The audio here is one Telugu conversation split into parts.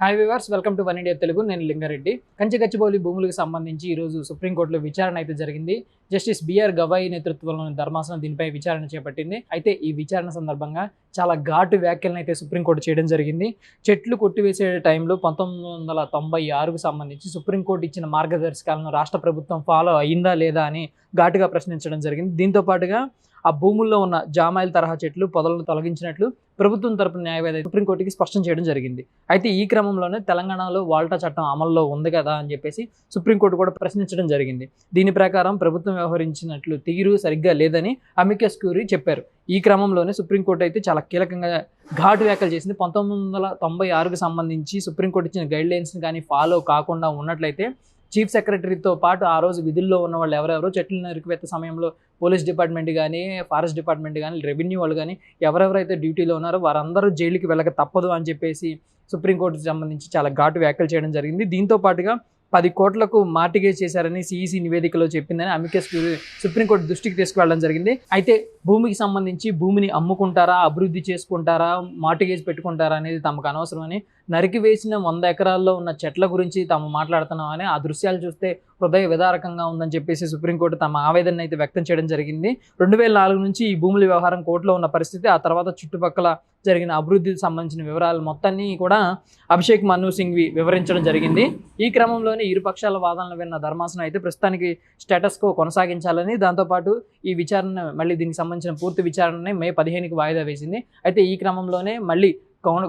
Hi viewers welcome to one India Telugu నేను లింగారెడ్డి. కంచి గచ్చిబౌలి భూములకు సంబంధించి ఈరోజు సుప్రీంకోర్టులో విచారణ అయితే జరిగింది. జస్టిస్ బిఆర్ గవాయి నేతృత్వంలోని ధర్మాసనం దీనిపై విచారణ చేపట్టింది. అయితే ఈ విచారణ సందర్భంగా చాలా ఘాటు వ్యాఖ్యలను అయితే సుప్రీంకోర్టు చేయడం జరిగింది. చెట్లు కొట్టివేసే టైంలో పంతొమ్మిది వందల తొంభై ఆరుకు సంబంధించి సుప్రీంకోర్టు ఇచ్చిన మార్గదర్శకాలను రాష్ట్ర ప్రభుత్వం ఫాలో అయిందా లేదా అని ఘాటుగా ప్రశ్నించడం జరిగింది. దీంతో పాటుగా ఆ భూముల్లో ఉన్న జామాయిల తరహా చెట్లు పొదలను తొలగించినట్లు ప్రభుత్వం తరపున న్యాయవాది సుప్రీంకోర్టుకి స్పష్టం చేయడం జరిగింది. అయితే ఈ క్రమంలోనే తెలంగాణలో వాల్టా చట్టం అమల్లో ఉంది కదా అని చెప్పేసి సుప్రీంకోర్టు కూడా ప్రశ్నించడం జరిగింది. దీని ప్రకారం ప్రభుత్వం వ్యవహరించినట్లు తీరు సరిగ్గా లేదని అమికస్ క్యూరీ చెప్పారు. ఈ క్రమంలోనే సుప్రీంకోర్టు అయితే చాలా కీలకంగా ఘాటు వ్యాఖ్యలు చేసింది. పంతొమ్మిది వందల తొంభై ఆరుకు సంబంధించి సుప్రీంకోర్టు ఇచ్చిన గైడ్లైన్స్ని కానీ ఫాలో కాకుండా ఉన్నట్లయితే చీఫ్ సెక్రటరీతో పాటు ఆ రోజు విధుల్లో ఉన్న వాళ్ళు ఎవరెవరో చెట్లు నరికివేత సమయంలో పోలీస్ డిపార్ట్మెంట్ కానీ ఫారెస్ట్ డిపార్ట్మెంట్ కానీ రెవెన్యూ వాళ్ళు కానీ ఎవరెవరైతే డ్యూటీలో ఉన్నారో వారందరూ జైలుకి వెళ్ళక తప్పదు అని చెప్పేసి సుప్రీంకోర్టుకు సంబంధించి చాలా ఘాటు వ్యాఖ్యలు చేయడం జరిగింది. దీంతో పాటుగా పది కోట్లకు మార్టిగేజ్ చేశారని సిఈసి నివేదికలో చెప్పిందని అమికస్ సుప్రీంకోర్టు దృష్టికి తీసుకువెళ్ళడం జరిగింది. అయితే భూమికి సంబంధించి భూమిని అమ్ముకుంటారా అభివృద్ధి చేసుకుంటారా మార్టిగేజ్ పెట్టుకుంటారా అనేది తమకు అనవసరమని నరికి వేసిన వంద ఎకరాల్లో ఉన్న చెట్ల గురించి తాము మాట్లాడుతున్నామని ఆ దృశ్యాలు చూస్తే హృదయ విదారకంగా ఉందని చెప్పేసి సుప్రీంకోర్టు తమ ఆవేదన అయితే వ్యక్తం చేయడం జరిగింది. రెండు వేల నాలుగు నుంచి ఈ భూముల వ్యవహారం కోర్టులో ఉన్న పరిస్థితి ఆ తర్వాత చుట్టుపక్కల జరిగిన అభివృద్ధికి సంబంధించిన వివరాలు మొత్తాన్ని కూడా అభిషేక్ మను సింఘ్వి వివరించడం జరిగింది. ఈ క్రమంలోనే ఇరు పక్షాల వాదనలు విన్న ధర్మాసనం అయితే ప్రస్తుతానికి స్టేటస్ కో కొనసాగించాలని దాంతోపాటు ఈ విచారణ మళ్ళీ దీనికి సంబంధించిన పూర్తి విచారణని మే పదిహేనుకి వాయిదా వేసింది. అయితే ఈ క్రమంలోనే మళ్ళీ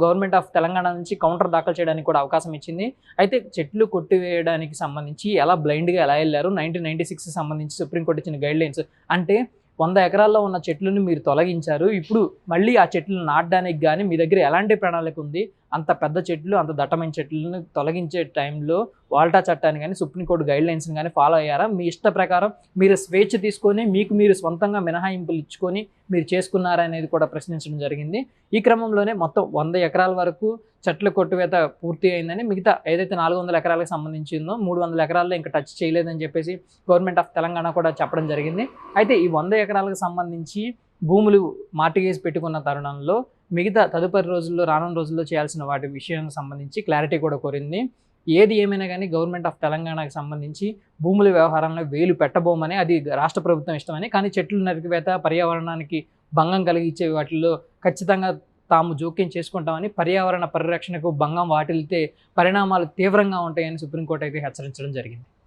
గవర్నమెంట్ ఆఫ్ తెలంగాణ నుంచి కౌంటర్ దాఖలు చేయడానికి కూడా అవకాశం ఇచ్చింది. అయితే చెట్లు కొట్టివేయడానికి సంబంధించి ఎలా బ్లైండ్గా ఎలా వెళ్ళారు? నైన్టీన్ నైన్టీ సిక్స్ సంబంధించి సుప్రీంకోర్టు ఇచ్చిన గైడ్ లైన్స్ అంటే వంద ఎకరాల్లో ఉన్న చెట్లను మీరు తొలగించారు. ఇప్పుడు మళ్ళీ ఆ చెట్లను నాటడానికి కానీ మీ దగ్గర ఎలాంటి ప్రణాళిక ఉంది? అంత పెద్ద చెట్లు అంత దట్టమైన చెట్లను తొలగించే టైంలో వాల్టా చట్టాన్ని కానీ సుప్రీంకోర్టు గైడ్ లైన్స్ని కానీ ఫాలో అయ్యారా? మీ ఇష్ట ప్రకారం మీరు స్వేచ్ఛ తీసుకొని మీకు మీరు సొంతంగా మినహాయింపులు ఇచ్చుకొని మీరు చేసుకున్నారా అనేది కూడా ప్రశ్నించడం జరిగింది. ఈ క్రమంలోనే మొత్తం వంద ఎకరాల వరకు చెట్ల కొట్టువేత పూర్తి అయిందని మిగతా ఏదైతే నాలుగు వందల ఎకరాలకు సంబంధించిందో మూడు వందల ఎకరాల్లో ఇంకా టచ్ చేయలేదని చెప్పేసి గవర్నమెంట్ ఆఫ్ తెలంగాణ కూడా చెప్పడం జరిగింది. అయితే ఈ వంద ఎకరాలకు సంబంధించి భూములు మార్టిగేజ్ పెట్టుకున్న తరుణంలో మిగతా తదుపరి రోజుల్లో రానున్న రోజుల్లో చేయాల్సిన వాటి విషయానికి సంబంధించి క్లారిటీ కూడా కోరింది. ఏది ఏమైనా కానీ గవర్నమెంట్ ఆఫ్ తెలంగాణకు సంబంధించి భూముల వ్యవహారంలో వేలు పెట్టబోమని అది రాష్ట్ర ప్రభుత్వం ఇష్టమని కానీ చెట్లు నరికివేత పర్యావరణానికి భంగం కలిగించే వాటిల్లో ఖచ్చితంగా తాము జోక్యం చేసుకుంటామని పర్యావరణ పరిరక్షణకు భంగం వాటిల్తే పరిణామాలు తీవ్రంగా ఉంటాయని సుప్రీంకోర్టు అయితే హెచ్చరించడం జరిగింది.